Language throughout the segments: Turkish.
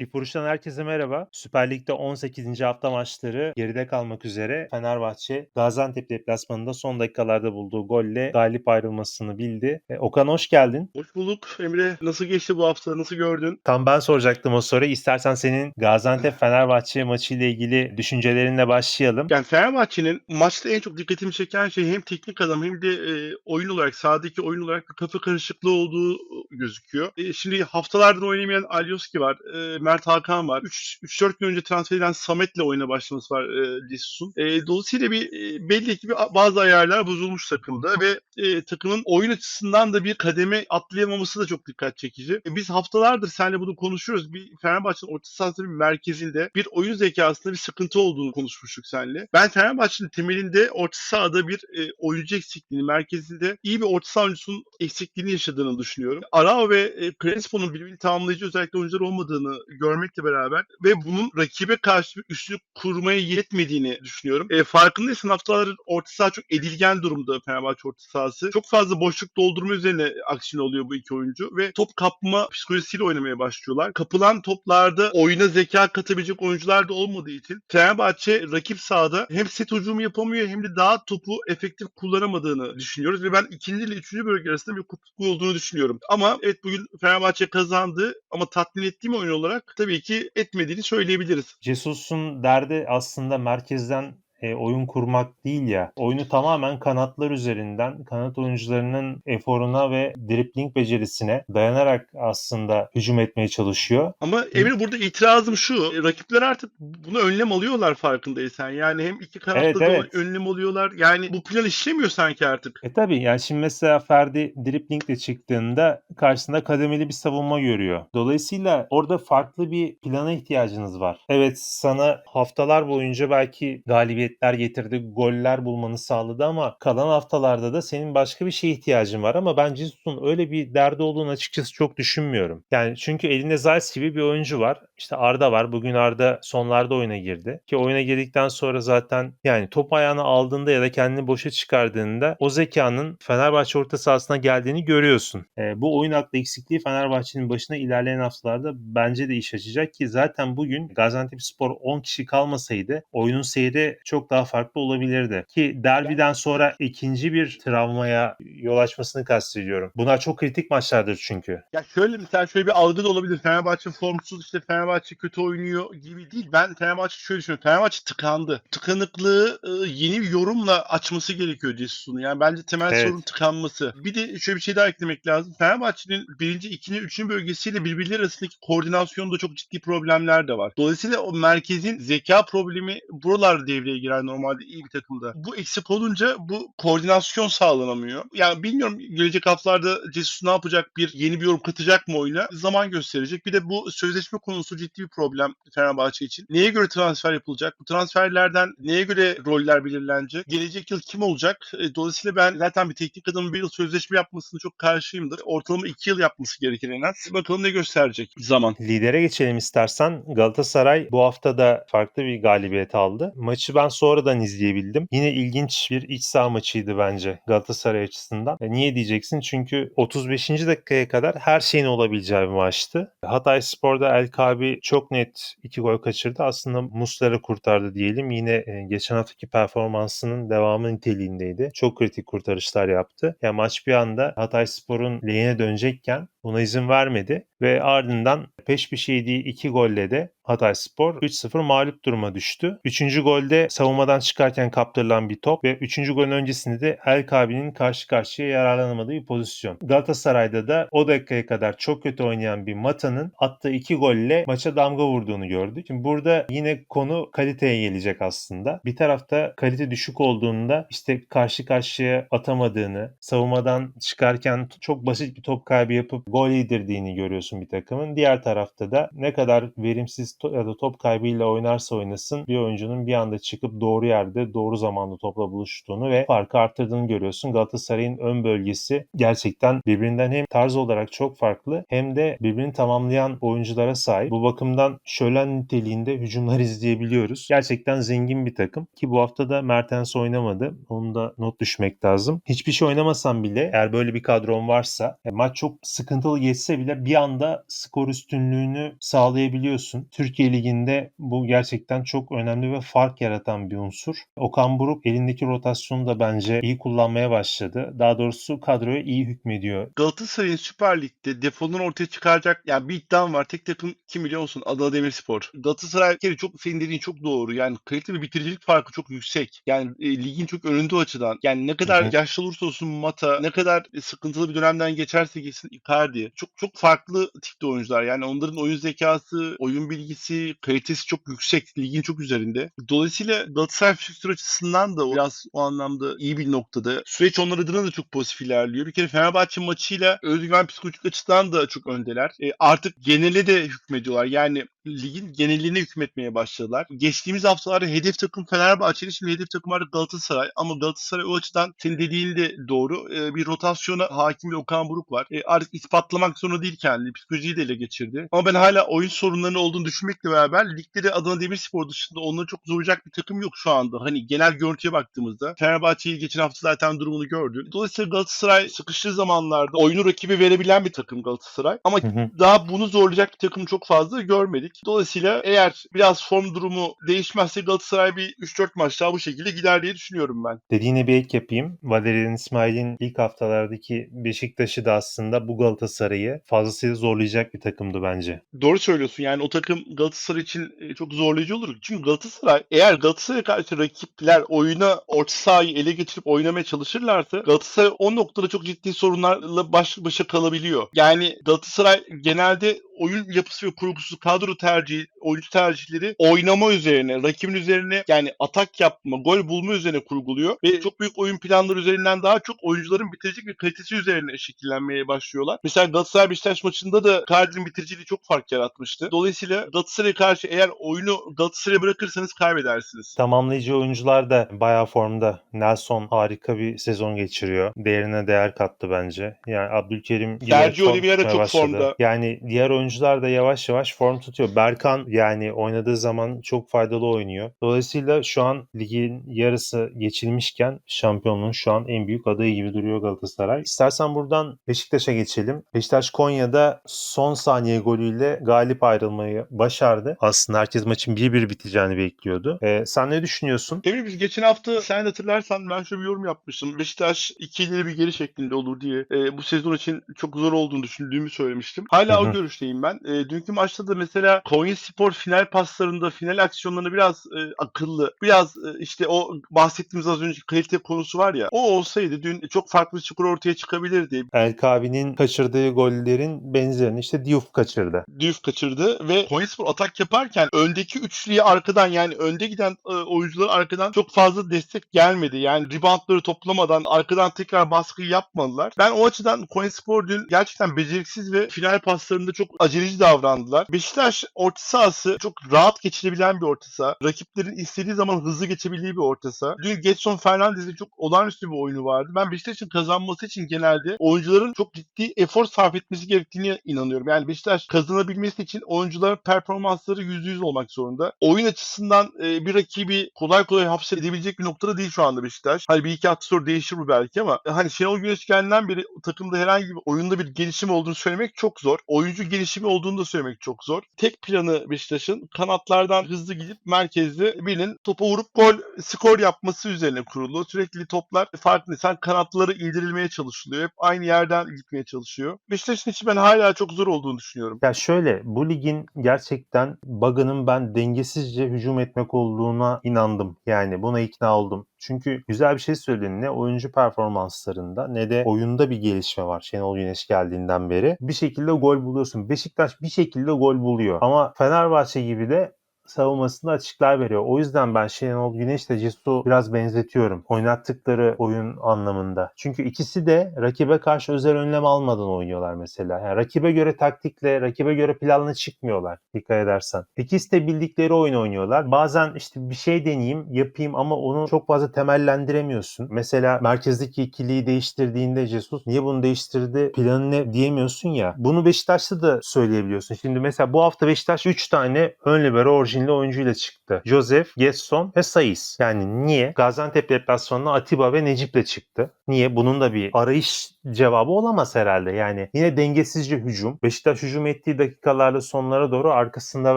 Bifuruş'tan herkese merhaba. Süper Lig'de 18. hafta maçları geride kalmak üzere Fenerbahçe Gaziantep deplasmanında son dakikalarda bulduğu golle galip ayrılmasını bildi. E, Okan hoş geldin. Hoş bulduk Emre. Nasıl geçti bu hafta? Nasıl gördün? Tam ben soracaktım o soruyu. İstersen senin Gaziantep Fenerbahçe maçıyla ilgili düşüncelerinle başlayalım. Yani Fenerbahçe'nin maçta en çok dikkatimi çeken şey hem teknik adam hem de e, oyun olarak, sahadaki oyun olarak bir kafa karışıklığı olduğu gözüküyor. E, şimdi haftalardır oynamayan Alioski var, e, Mert Hakan var. 3-4 gün önce transfer edilen Samet'le oyuna başlaması var e, Jesus'un. E, dolayısıyla bir e, belli ki bir, bazı ayarlar bozulmuş takımda ve e, takımın oyun açısından da bir kademe atlayamaması da çok dikkat çekici. E, biz haftalardır seninle bunu konuşuyoruz. Bir Fenerbahçe'nin orta sahasının bir merkezinde bir oyun zekasında bir sıkıntı olduğunu konuşmuştuk seninle. Ben Fenerbahçe'nin temelinde orta sahada bir e, oyuncu eksikliğini, merkezinde iyi bir orta saha oyuncusunun eksikliğini yaşadığını düşünüyorum. Arao ve e, Crespo'nun birbirini tamamlayıcı özellikle oyuncular olmadığını görmekle beraber ve bunun rakibe karşı bir üstünlük kurmaya yetmediğini düşünüyorum. E, farkındaysan haftaların orta saha çok edilgen durumda Fenerbahçe orta sahası. Çok fazla boşluk doldurma üzerine aksiyon oluyor bu iki oyuncu ve top kapma psikolojisiyle oynamaya başlıyorlar. Kapılan toplarda oyuna zeka katabilecek oyuncular da olmadığı için Fenerbahçe rakip sahada hem set hücumu yapamıyor hem de daha topu efektif kullanamadığını düşünüyoruz ve ben ikinci ile üçüncü bölge arasında bir kopukluk olduğunu düşünüyorum. Ama evet bugün Fenerbahçe kazandı ama tatmin ettiğim oyun olarak tabii ki etmediğini söyleyebiliriz. Jesus'un derdi aslında merkezden e, oyun kurmak değil ya. Oyunu tamamen kanatlar üzerinden, kanat oyuncularının eforuna ve dribling becerisine dayanarak aslında hücum etmeye çalışıyor. Ama Emre burada itirazım şu. Rakipler artık bunu önlem alıyorlar farkındaysan. Yani hem iki kanatta Evet, da evet. önlem alıyorlar. Yani bu plan işlemiyor sanki artık. E tabii yani şimdi mesela Ferdi driblingle çıktığında karşısında kademeli bir savunma görüyor. Dolayısıyla orada farklı bir plana ihtiyacınız var. Evet sana haftalar boyunca belki galibiyetler getirdi, goller bulmanı sağladı ama kalan haftalarda da senin başka bir şeye ihtiyacın var ama ben Jesus'un öyle bir derdi olduğunu açıkçası çok düşünmüyorum. Yani çünkü elinde Zayt gibi bir oyuncu var. İşte Arda var. Bugün Arda sonlarda oyuna girdi. Ki oyuna girdikten sonra zaten yani top ayağına aldığında ya da kendini boşa çıkardığında o zekanın Fenerbahçe orta sahasına geldiğini görüyorsun. E, bu oyun aklı eksikliği Fenerbahçe'nin başına ilerleyen haftalarda bence de iş açacak ki zaten bugün Gaziantepspor 10 kişi kalmasaydı oyunun seyri çok daha farklı olabilirdi. Ki derbiden sonra ikinci bir travmaya yol açmasını kastediyorum. Bunlar çok kritik maçlardır çünkü. Ya şöyle mesela şöyle bir algı da olabilir. Fenerbahçe formsuz işte Fenerbahçe kötü oynuyor gibi değil. Ben Fenerbahçe şöyle düşünüyorum. Fenerbahçe tıkandı. Tıkanıklığı e, yeni bir yorumla açması gerekiyor Cesus'un. Yani bence temel Evet. sorun tıkanması. Bir de şöyle bir şey daha eklemek lazım. Fenerbahçe'nin birinci, ikinci, üçüncü bölgesiyle birbirleri arasındaki koordinasyonda çok ciddi problemler de var. Dolayısıyla o merkezin zeka problemi buralar devreye girer normalde iyi bir takımda. Bu eksik olunca bu koordinasyon sağlanamıyor. Yani bilmiyorum gelecek haftalarda Jesus ne yapacak? Bir yeni bir yorum katacak mı oyuna? Zaman gösterecek. Bir de bu sözleşme konusu ciddi bir problem Fenerbahçe için. Neye göre transfer yapılacak? Bu transferlerden neye göre roller belirlenecek? Gelecek yıl kim olacak? E, Dolayısıyla ben zaten bir teknik adamın bir yıl sözleşme yapmasını çok karşıyımdır. Ortalama iki yıl yapması gereken en az. Bakalım ne gösterecek zaman. Lidere geçelim istersen. Galatasaray bu hafta da farklı bir galibiyet aldı. Maçı ben sonradan izleyebildim. Yine ilginç bir iç saha maçıydı bence Galatasaray açısından. E, niye diyeceksin? Çünkü 35. dakikaya kadar her şeyin olabileceği bir maçtı. Hatay Spor'da El Kabi çok net iki gol kaçırdı. Aslında Musler'ı kurtardı diyelim. Yine e, geçen haftaki performansının devamı niteliğindeydi. Çok kritik kurtarışlar yaptı. Yani maç bir anda Hatay Spor'un lehine dönecekken buna izin vermedi ve ardından peş peşe yediği iki golle de Hatayspor 3-0 mağlup duruma düştü. Üçüncü golde savunmadan çıkarken kaptırılan bir top ve üçüncü golün öncesinde de El Kabi'nin karşı karşıya yararlanamadığı bir pozisyon. Galatasaray'da da o dakikaya kadar çok kötü oynayan bir Mata'nın attığı iki golle maça damga vurduğunu gördük. Şimdi burada yine konu kaliteye gelecek aslında. Bir tarafta kalite düşük olduğunda işte karşı karşıya atamadığını, savunmadan çıkarken çok basit bir top kaybı yapıp gol yedirdiğini görüyorsun bir takımın. Diğer tarafta da ne kadar verimsiz ya da top kaybıyla oynarsa oynasın bir oyuncunun bir anda çıkıp doğru yerde doğru zamanda topla buluştuğunu ve farkı arttırdığını görüyorsun. Galatasaray'ın ön bölgesi gerçekten birbirinden hem tarz olarak çok farklı hem de birbirini tamamlayan oyunculara sahip. Bu bakımdan şölen niteliğinde hücumlar izleyebiliyoruz. Gerçekten zengin bir takım ki bu hafta da Mertens oynamadı. Onu da not düşmek lazım. Hiçbir şey oynamasam bile eğer böyle bir kadron varsa e, maç çok sıkıntı sıkıntılı geçse bile bir anda skor üstünlüğünü sağlayabiliyorsun. Türkiye Ligi'nde bu gerçekten çok önemli ve fark yaratan bir unsur. Okan Buruk elindeki rotasyonu da bence iyi kullanmaya başladı. Daha doğrusu kadroya iyi hükmediyor. Galatasaray'ın Süper Lig'de defonunu ortaya çıkaracak yani bir iddiam var. Tek takım kim biliyor musun? Adana Demirspor. Galatasaray bir kere çok senin dediğin çok doğru. Yani kalite ve bitiricilik farkı çok yüksek. Yani e, ligin çok önünde o açıdan. Yani ne kadar Hı hı. yaşlı olursa olsun Mata, ne kadar sıkıntılı bir dönemden geçerse geçsin Icardi. Çok çok farklı tipte oyuncular. Yani onların oyun zekası, oyun bilgisi, kalitesi çok yüksek. Ligin çok üzerinde. Dolayısıyla Galatasaray fikstür açısından da biraz o anlamda iyi bir noktada. Süreç onlar adına da çok pozitif ilerliyor. Bir kere Fenerbahçe maçıyla özgüven psikolojik açıdan da çok öndeler. E, artık genele de hükmediyorlar. Yani ligin geneline hükmetmeye başladılar. Geçtiğimiz haftalarda hedef takım Fenerbahçe'nin şimdi hedef takım artık Galatasaray. Ama Galatasaray o açıdan senin dediğin de doğru. E, bir rotasyona hakim bir Okan Buruk var. E, artık ispatlamak zorunda değil kendini. Psikolojiyi de ele geçirdi. Ama ben hala oyun sorunlarının olduğunu düşünmekle beraber ligde de Adana Demirspor dışında onları çok zorlayacak bir takım yok şu anda. Hani genel görüntüye baktığımızda Fenerbahçe'yi geçen hafta zaten durumunu gördün. Dolayısıyla Galatasaray sıkıştığı zamanlarda oyunu rakibe verebilen bir takım Galatasaray. Ama Hı hı. daha bunu zorlayacak bir takım çok fazla görmedik. Dolayısıyla eğer biraz form durumu değişmezse Galatasaray bir 3-4 maç daha bu şekilde gider diye düşünüyorum ben. Dediğine bir ek yapayım. Valerian İsmail'in ilk haftalardaki Beşiktaş'ı da aslında bu Galatasaray'ı fazlasıyla zorlayacak bir takımdı bence. Doğru söylüyorsun. Yani o takım Galatasaray için e, çok zorlayıcı olur. Çünkü Galatasaray eğer Galatasaray'a karşı rakipler oyuna orta sahayı ele geçirip oynamaya çalışırlarsa Galatasaray o noktada çok ciddi sorunlarla baş başa kalabiliyor. Yani Galatasaray genelde oyun yapısı ve kurgusu, kadro tercihi, oyuncu tercihleri oynama üzerine, rakibin üzerine yani atak yapma, gol bulma üzerine kurguluyor ve çok büyük oyun planları üzerinden daha çok oyuncuların bitiricilik ve kalitesi üzerine şekillenmeye başlıyorlar. Mesela Galatasaray Beşiktaş maçında da Icardi'nin bitiriciliği çok fark yaratmıştı. Dolayısıyla Galatasaray'a karşı eğer oyunu Galatasaray'a bırakırsanız kaybedersiniz. Tamamlayıcı oyuncular da bayağı formda. Nelson harika bir sezon geçiriyor. Değerine değer kattı bence. Yani Abdülkerim Sergio Oliveira çok başladı. formda. Yani diğer oyuncular da yavaş yavaş form tutuyor. Berkan yani oynadığı zaman çok faydalı oynuyor. Dolayısıyla şu an ligin yarısı geçilmişken şampiyonluğun şu an en büyük adayı gibi duruyor Galatasaray. İstersen buradan Beşiktaş'a geçelim. Beşiktaş Konya'da son saniye golüyle galip ayrılmayı başardı. Aslında herkes maçın 1-1 biteceğini bekliyordu. Ee, sen ne düşünüyorsun? Emre biz geçen hafta sen hatırlarsan ben şöyle bir yorum yapmıştım. Beşiktaş iki ileri bir geri şeklinde olur diye e, bu sezon için çok zor olduğunu düşündüğümü söylemiştim. Hala Hı hı. o görüşteyim ben. E, dünkü maçta da mesela Konya Spor final paslarında, final aksiyonlarında biraz e, akıllı, biraz e, işte o bahsettiğimiz az önceki kalite konusu var ya o olsaydı dün çok farklı bir skor ortaya çıkabilirdi. El Kabi'nin kaçırdığı gollerin benzerini işte Diouf kaçırdı. Diouf kaçırdı ve Konyaspor atak yaparken öndeki üçlüye arkadan yani önde giden e, oyuncular arkadan çok fazla destek gelmedi. Yani reboundları toplamadan arkadan tekrar baskıyı yapmadılar. Ben o açıdan Konyaspor dün gerçekten beceriksiz ve final paslarında çok aceleci davrandılar. Beşiktaş orta sahası çok rahat geçirebilen bir orta saha. Rakiplerin istediği zaman hızlı geçebildiği bir orta saha. Dün Getson Fernandez'in çok olağanüstü bir oyunu vardı. Ben Beşiktaş'ın kazanması için genelde oyuncuların çok ciddi efor sarf etmesi gerektiğini inanıyorum. Yani Beşiktaş kazanabilmesi için oyuncuların performansları %100 olmak zorunda. Oyun açısından e, bir rakibi kolay kolay hapsedebilecek bir noktada değil şu anda Beşiktaş. Hani bir iki hafta sonra değişir bu belki ama e, hani Şenol Güneş geldiğinden beri takımda herhangi bir oyunda bir gelişim olduğunu söylemek çok zor. Oyuncu gelişimi olduğunu da söylemek çok zor. Tek planı Beşiktaş'ın kanatlardan hızlı gidip merkezde birinin topa vurup gol skor yapması üzerine kurulu. Sürekli toplar farkındaysan kanatları indirilmeye çalışılıyor. Hep aynı yerden gitmeye çalışıyor. Beşiktaş'ın için ben hala çok zor olduğunu düşünüyorum. Ya şöyle bu ligin gerçekten bug'ının ben dengesizce hücum etmek olduğuna inandım. Yani buna ikna oldum. Çünkü güzel bir şey söyledin. Ne oyuncu performanslarında ne de oyunda bir gelişme var Şenol Güneş geldiğinden beri. Bir şekilde gol buluyorsun. Beşiktaş bir şekilde gol buluyor. Ama Fenerbahçe gibi de savunmasında açıklar veriyor. O yüzden ben Şenol Güneş ile Cesu biraz benzetiyorum. Oynattıkları oyun anlamında. Çünkü ikisi de rakibe karşı özel önlem almadan oynuyorlar mesela. Yani rakibe göre taktikle, rakibe göre planla çıkmıyorlar dikkat edersen. İkisi de bildikleri oyun oynuyorlar. Bazen işte bir şey deneyeyim, yapayım ama onu çok fazla temellendiremiyorsun. Mesela merkezdeki ikiliyi değiştirdiğinde Jesus niye bunu değiştirdi, planı ne diyemiyorsun ya. Bunu Beşiktaş'ta da söyleyebiliyorsun. Şimdi mesela bu hafta Beşiktaş 3 tane ön libero orijinal orijinli oyuncuyla çıktı. Joseph, Gesson ve Saiz. Yani niye? Gaziantep deplasmanına Atiba ve Necip'le çıktı. Niye? Bunun da bir arayış cevabı olamaz herhalde. Yani yine dengesizce hücum. Beşiktaş hücum ettiği dakikalarda sonlara doğru arkasında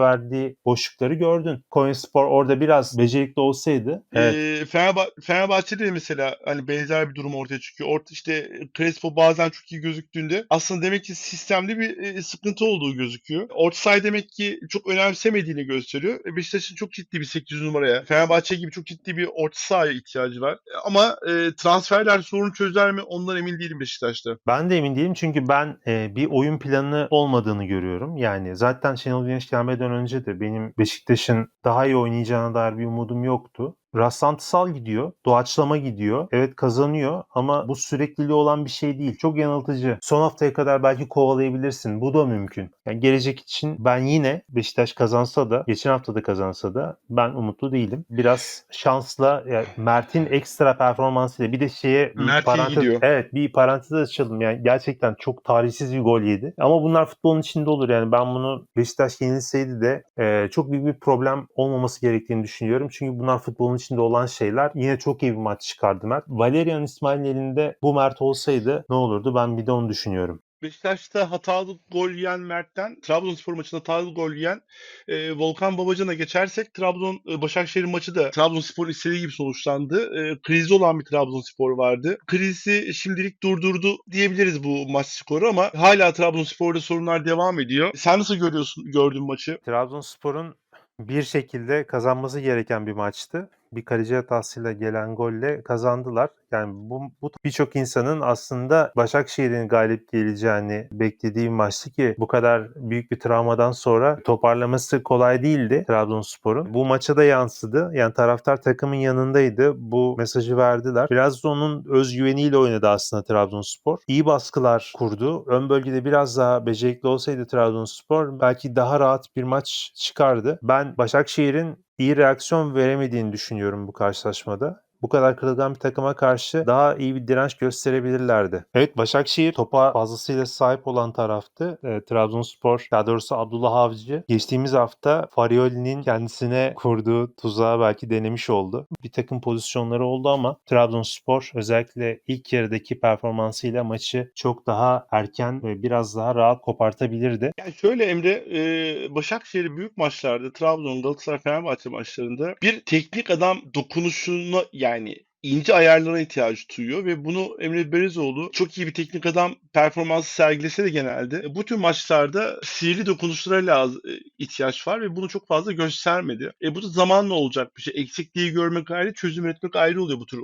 verdiği boşlukları gördün. Konyaspor orada biraz becerikli olsaydı. Evet. Ee, Fenerbah- Fenerbahçe'de de mesela hani benzer bir durum ortaya çıkıyor. Orta işte Crespo bazen çok iyi gözüktüğünde aslında demek ki sistemde bir e, sıkıntı olduğu gözüküyor. Orta sahayı demek ki çok önemsemediğini gösteriyor. E, Beşiktaş'ın çok ciddi bir 800 numaraya, Fenerbahçe gibi çok ciddi bir orta sahaya ihtiyacı var. E, Ama e, transferler sorunu çözer mi ondan emin değilim Beşiktaş'ta. Ben de emin değilim çünkü ben e, bir oyun planı olmadığını görüyorum. Yani zaten Şenol Güneş gelmeden önce de benim Beşiktaş'ın daha iyi oynayacağına dair bir umudum yoktu. Rastlantısal gidiyor, doğaçlama gidiyor. Evet kazanıyor ama bu sürekliliği olan bir şey değil. Çok yanıltıcı. Son haftaya kadar belki kovalayabilirsin. Bu da mümkün. Yani gelecek için ben yine Beşiktaş kazansa da, geçen hafta da kazansa da ben umutlu değilim. Biraz şansla yani Mert'in ekstra performansıyla bir de şeye Mert parantez, gidiyor. Evet bir parantez açalım. Yani gerçekten çok tarihsiz bir gol yedi. Ama bunlar futbolun içinde olur. Yani ben bunu Beşiktaş yenilseydi de e, çok büyük bir problem olmaması gerektiğini düşünüyorum. Çünkü bunlar futbolun içinde olan şeyler. Yine çok iyi bir maç çıkardı Mert. Valerian İsmail'in elinde bu Mert olsaydı ne olurdu? Ben bir de onu düşünüyorum. Beşiktaş'ta hatalı gol yiyen Mert'ten Trabzonspor maçında hatalı gol yiyen e, Volkan Babacan'a geçersek Trabzon e, Başakşehir maçı da Trabzonspor istediği gibi sonuçlandı. E, krizde olan bir Trabzonspor vardı. Krizi şimdilik durdurdu diyebiliriz bu maç skoru ama hala Trabzonspor'da sorunlar devam ediyor. Sen nasıl görüyorsun gördüğün maçı? Trabzonspor'un bir şekilde kazanması gereken bir maçtı. Bir kaleci hatasıyla gelen golle kazandılar. Yani bu, bu birçok insanın aslında Başakşehir'in galip geleceğini beklediği maçtı ki bu kadar büyük bir travmadan sonra toparlaması kolay değildi Trabzonspor'un. Bu maça da yansıdı. Yani taraftar takımın yanındaydı. Bu mesajı verdiler. Biraz da onun özgüveniyle oynadı aslında Trabzonspor. İyi baskılar kurdu. Ön bölgede biraz daha becerikli olsaydı Trabzonspor belki daha rahat bir maç çıkardı. Ben Başakşehir'in iyi reaksiyon veremediğini düşünüyorum bu karşılaşmada. Bu kadar kırılgan bir takıma karşı daha iyi bir direnç gösterebilirlerdi. Evet Başakşehir topa fazlasıyla sahip olan taraftı. E, Trabzonspor, daha doğrusu Abdullah Avcı geçtiğimiz hafta Farioli'nin kendisine kurduğu tuzağı belki denemiş oldu. Bir takım pozisyonları oldu ama Trabzonspor özellikle ilk yarıdaki performansıyla maçı çok daha erken ve biraz daha rahat kopartabilirdi. Yani şöyle Emre, e, Başakşehir büyük maçlarda, Trabzon, Galatasaray, Fenerbahçe maçlarında bir teknik adam dokunuşuna yani 爱你 ince ayarlara ihtiyaç duyuyor ve bunu Emre Belezoğlu çok iyi bir teknik adam performansı sergilese de genelde e, bu tür maçlarda sihirli dokunuşlara lazım ihtiyaç var ve bunu çok fazla göstermedi. E bu da zamanla olacak bir şey. Eksikliği görmek ayrı, çözüm üretmek ayrı oluyor bu tür e,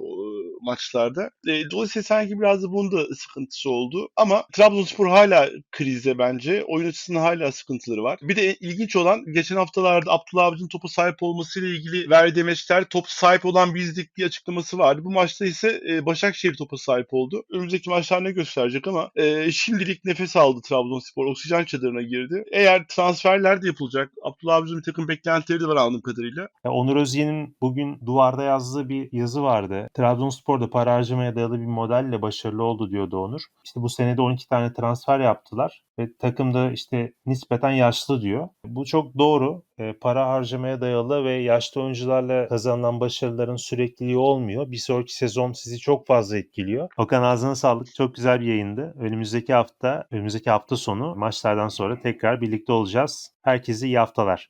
maçlarda. E, dolayısıyla sanki biraz da bunun da sıkıntısı oldu. Ama Trabzonspor hala krizde bence. Oyun açısından hala sıkıntıları var. Bir de ilginç olan geçen haftalarda Abdullah Avcı'nın topa sahip olmasıyla ilgili verdiği demeçler top sahip olan bizdik diye açıklaması vardı. Bu maçta ise e, Başakşehir topa sahip oldu. Önümüzdeki maçlar ne gösterecek ama e, şimdilik nefes aldı Trabzonspor. Oksijen çadırına girdi. Eğer transferler de yapılacak. Abdullah Avcı'nın bir takım beklentileri de var anladığım kadarıyla. Ya Onur Özye'nin bugün duvarda yazdığı bir yazı vardı. Trabzonspor'da para harcamaya dayalı bir modelle başarılı oldu diyordu Onur. İşte bu senede 12 tane transfer yaptılar ve takımda işte nispeten yaşlı diyor. Bu çok doğru. E, para harcamaya dayalı ve yaşlı oyuncularla kazanılan başarıların sürekliliği olmuyor. Bir sonraki sezon sizi çok fazla etkiliyor. Okan ağzına sağlık. Çok güzel bir yayındı. Önümüzdeki hafta, önümüzdeki hafta sonu maçlardan sonra tekrar birlikte olacağız. Herkese iyi haftalar.